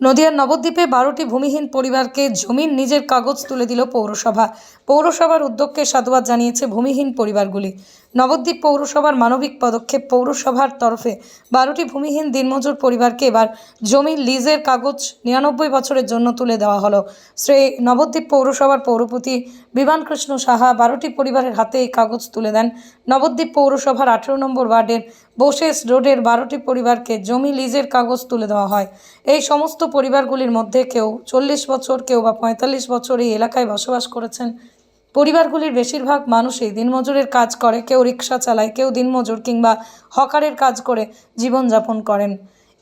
নদিয়ার নবদ্বীপে বারোটি ভূমিহীন পরিবারকে জমির নিজের কাগজ তুলে দিল পৌরসভা। পৌরসভার উদ্যোগকে সাধুবাদ জানিয়েছে ভূমিহীন পরিবারগুলি। নবদ্বীপ পৌরসভার মানবিক পদক্ষেপ পৌরসভার তরফে বারোটি ভূমিহীন দিনমজুর পরিবারকে এবার জমির লিজের কাগজ নিরানব্বই বছরের জন্য তুলে দেওয়া হলো। শ্রী নবদ্বীপ পৌরসভার পৌরপতি বিমানকৃষ্ণ সাহা বারোটি পরিবারের হাতে এই কাগজ তুলে দেন। নবদ্বীপ পৌরসভার আঠেরো নম্বর ওয়ার্ডের বোসেস রোডের বারোটি পরিবারকে জমি লিজের কাগজ তুলে দেওয়া হয়। এই সমস্ত পরিবারগুলির মধ্যে কেউ চল্লিশ বছর, কেউ বা পঁয়তাল্লিশ বছর এই এলাকায় বসবাস করেছেন। পরিবারগুলির বেশিরভাগ মানুষই দিনমজুরের কাজ করে, কেউ রিক্সা চালায়, কেউ দিনমজুর কিংবা হকারের কাজ করে জীবনযাপন করেন।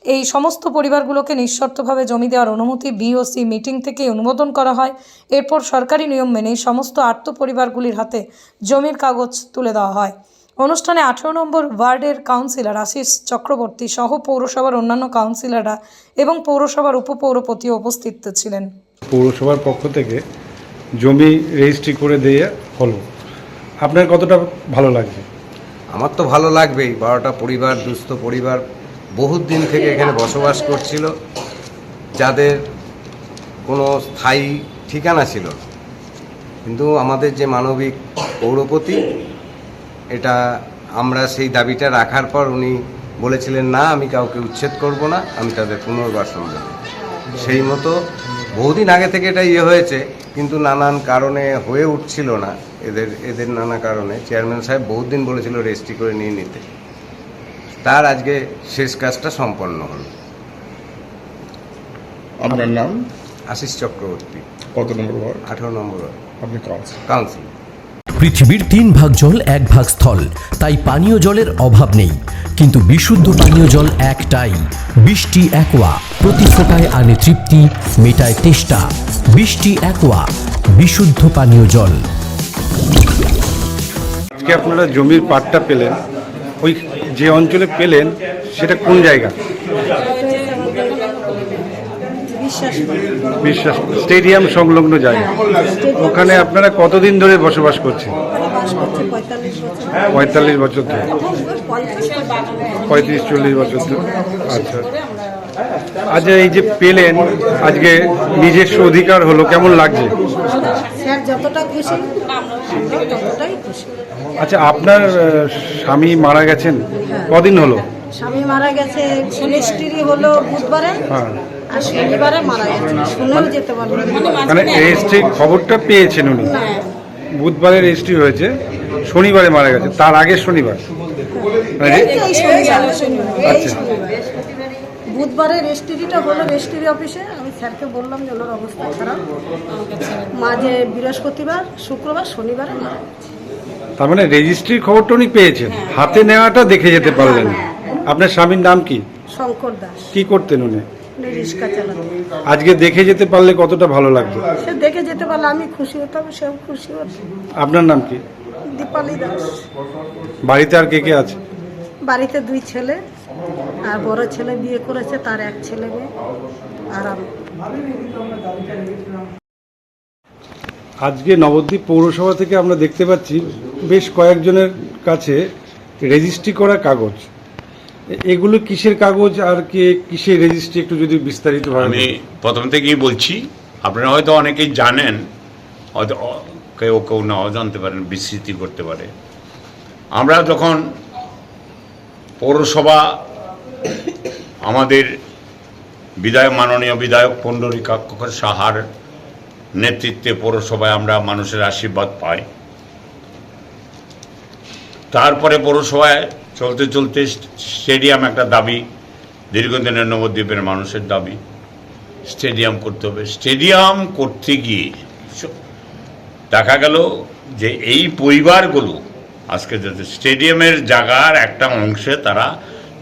এই সমস্ত পরিবারগুলোকে নিঃশর্তভাবে জমি দেওয়ার অনুমতি বিওসি মিটিং থেকে অনুমোদন করা হয়। এরপর সরকারি নিয়ম মেনে সমস্ত আর্ত পরিবারগুলির হাতে জমির কাগজ তুলে দেওয়া হয়। অনুষ্ঠানে আঠেরো নম্বর ওয়ার্ডের কাউন্সিলর আশিস চক্রবর্তী সহ পৌরসভার অন্যান্য কাউন্সিলররা এবং পৌরসভার উপপৌরপতিও উপস্থিত ছিলেন। পৌরসভার পক্ষ থেকে জমি রেজিস্ট্রি করে দিয়ে হলো। আপনার কতটা ভালো লাগছে? আমার তো ভালো লাগবেই। বারোটা পরিবার, দুস্থ পরিবার বহুত দিন থেকে এখানে বসবাস করছিল, যাদের কোনো স্থায়ী ঠিকানা ছিল। কিন্তু আমাদের যে মানবিক পৌরপতি, এটা আমরা সেই দাবিটা রাখার পর উনি বলেছিলেন, না, আমি কাউকে উচ্ছেদ করব না, আমি তাদের পুনর্বাসন দেব। সেই মতো বহুদিন আগে থেকে এটা ইয়ে হয়েছে। কিন্তু নানান কারণে হয়ে উঠছিল না। এদের এদের নানা কারণে। চেয়ারম্যান সাহেব বহুত দিন বলেছিল রেজিস্ট্রি করে নিয়ে নিতে। তার আজকে শেষ কাজটা সম্পন্ন হল। আপনার নাম? আশিস চক্রবর্তী। কত নম্বর ওয়ার্ড? আঠারো নম্বর আপনি কাউন্সিল। কাউন্সিল। পৃথিবীর তিন ভাগ জল, এক ভাগ স্থল। তাই পানীয় জলের অভাব নেই। কিন্তু বিশুদ্ধ পানীয় জল একটাই। বৃষ্টি একোয়া, প্রতি ফোটায় আনে তৃপ্তি, মেটায় তেষ্টা। বৃষ্টি একোয়া, বিশুদ্ধ পানীয় জল। আজকে আপনারা জমির পাটটা পেলেন। ওই যে অঞ্চলে পেলেন, সেটা কোন জায়গা? বিশ্বাস স্টেডিয়াম সংলগ্ন জায়গা। ওখানে আপনারা কতদিন ধরে বসবাস করছেন? পঁয়তাল্লিশ বছর ধরে। পঁয়ত্রিশ চল্লিশ বছর ধরে। আচ্ছা। আজ এই যে পেলেন আজকে নিজস্ব অধিকার হলো কেমন লাগছে? আচ্ছা আপনার স্বামী মারা গেছেন? কদিন হলো? স্বামী মারা গেছে হলো বুধবারে। হ্যাঁ। আর শনিবারে মারা গেছে শুনেও যেতে পারল মানে রেজিস্ট্রি খবরটা পেয়েছেন উনি। বুধবারে রেজিস্ট্রি হয়েছে শনিবারে মারা গেছে তার আগের শনিবার। মানে আচ্ছা। শনিবার। বুধবারে রেজিস্ট্রিটা হলো রেজিস্ট্রি অফিসে আমি স্যারকে বললাম যে ওনার অবস্থা খারাপ। মাঝে বৃহস্পতিবার শুক্রবার শনিবারে মারা গেছে। তার মানে রেজিস্ট্রির খবরটা উনি পেয়েছেন। হাতে নেওয়াটা দেখে যেতে পারলেন। আপনার স্বামীর নাম কি? শঙ্কর দাস। কি করতেন উনি? রিক্সা আজকে দেখে যেতে পারলে কতটা ভালো লাগতো? সে দেখে যেতে পারলে আমি খুশি হতাম সেও খুশি হতো। আপনার নাম কি? দীপালি দাস। বাড়িতে আর কে কে আছে? বাড়িতে দুই ছেলে আর বড় ছেলে বিয়ে করেছে তার এক ছেলে মেয়ে আর আমি। আজকে নবদ্বীপ পৌরসভা থেকে আমরা দেখতে পাচ্ছি বেশ কয়েকজনের কাছে রেজিস্ট্রি করা কাগজ। এগুলো কিসের কাগজ আর কে কিসের রেজিস্ট্রি একটু যদি বিস্তারিত আমি প্রথম থেকেই বলছি আপনারা হয়তো অনেকেই জানেন হয়তো কেউ কেউ নাও জানতে পারেন বিস্মৃতি করতে পারে। আমরা যখন পৌরসভা আমাদের বিধায়ক মাননীয় বিধায়ক পণ্ডরিকাক্ষর সাহার নেতৃত্বে পৌরসভায় আমরা মানুষের আশীর্বাদ পাই। তারপরে পৌরসভায় চলতে চলতে স্টেডিয়াম একটা দাবি, দীর্ঘদিনের নবদ্বীপের মানুষের দাবি। স্টেডিয়াম করতে হবে। স্টেডিয়াম করতে গিয়ে দেখা গেল যে এই পরিবারগুলো, আজকে যাতে স্টেডিয়ামের জায়গার একটা অংশে তারা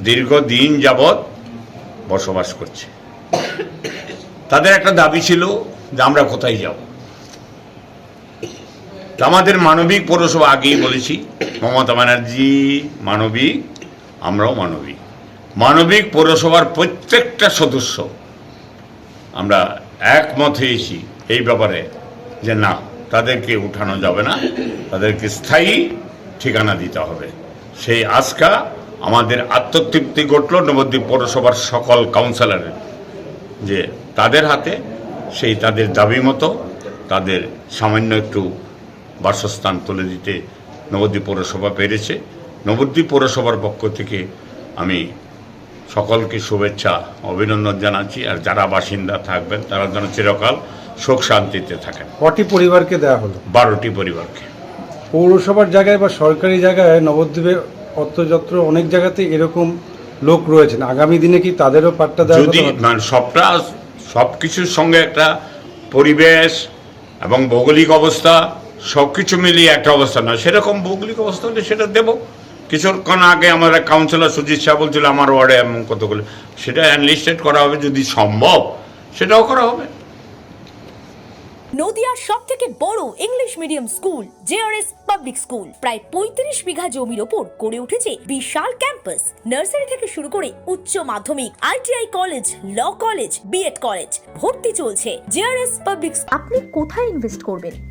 দীর্ঘদিন যাবৎ বসবাস করছে। তাদের একটা দাবি ছিল যে আমরা কোথায় যাব? আমাদের মানবিক পৌরসভা আগেই বলেছি, মমতা ব্যানার্জি মানবিক, আমরাও মানবিক। মানবিক পৌরসভার প্রত্যেকটা সদস্য আমরা একমত হয়েছি এই ব্যাপারে যে না, তাদেরকে উঠানো যাবে না, তাদেরকে স্থায়ী ঠিকানা দিতে হবে। সেই আজকা আমাদের আত্মতৃপ্তি ঘটল নবদ্বীপ পৌরসভার সকল কাউন্সিলরের, যে তাদের হাতে, সেই তাদের দাবি মতো, তাদের সামান্য একটু বাসস্থান তুলে দিতে নবদ্বীপ পৌরসভা পেরেছে। নবদ্বীপ পৌরসভার পক্ষ থেকে আমি সকলকে শুভেচ্ছা অভিনন্দন জানাচ্ছি। আর যারা বাসিন্দা থাকবেন তারা যেন চিরকাল শোক শান্তিতে থাকেন। কটি পরিবারকে দেওয়া হলো? বারোটি পরিবারকে। পৌরসভার জায়গায় বা সরকারি জায়গায় নবদ্বীপে অত্রযত্র অনেক জায়গাতে এরকম লোক রয়েছেন। আগামী দিনে কি তাদেরও পাট্টা দেওয়া যদি মানে সবটা সব কিছুর সঙ্গে একটা পরিবেশ এবং ভৌগোলিক অবস্থা সব কিছু মিলিয়ে একটা অবস্থা নয়। সেরকম ভৌগোলিক অবস্থা হলে সেটা দেবো। কিছুক্ষণ আগে আমার এক কাউন্সিলর সুজিত শাহ বলছিল আমার ওয়ার্ডে এমন কতগুলো সেটা অ্যানলিস্টেড করা হবে যদি সম্ভব সেটাও করা হবে। নদিয়ার সব থেকে বড় English medium school JRS public school প্রায় পঁয়ত্রিশ বিঘা জমির ওপর গড়ে উঠেছে বিশাল ক্যাম্পাস নার্সারি থেকে শুরু করে উচ্চ মাধ্যমিক ITI college law college B Ed college ভর্তি চলছে। জেআরএস পাবলিক আপনি কোথায় ইনভেস্ট করবেন?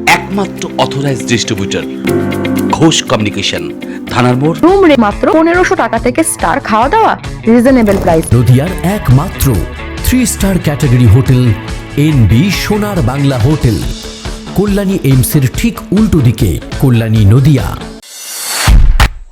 একমাত্র অথরাইজ ডিস্ট্রিবিউটর ঘোষ কমিউনিকেশন থানার মোড়। রুম রে মাত্র পনেরোশো টাকা থেকে স্টার খাওয়া দাওয়া। রিজনেবল প্রাইস নদিয়ার একমাত্র three star category hotel N B Sonar Bangla hotel Kalyani এইমসের ঠিক উল্টো দিকে কল্যাণী নদিয়া।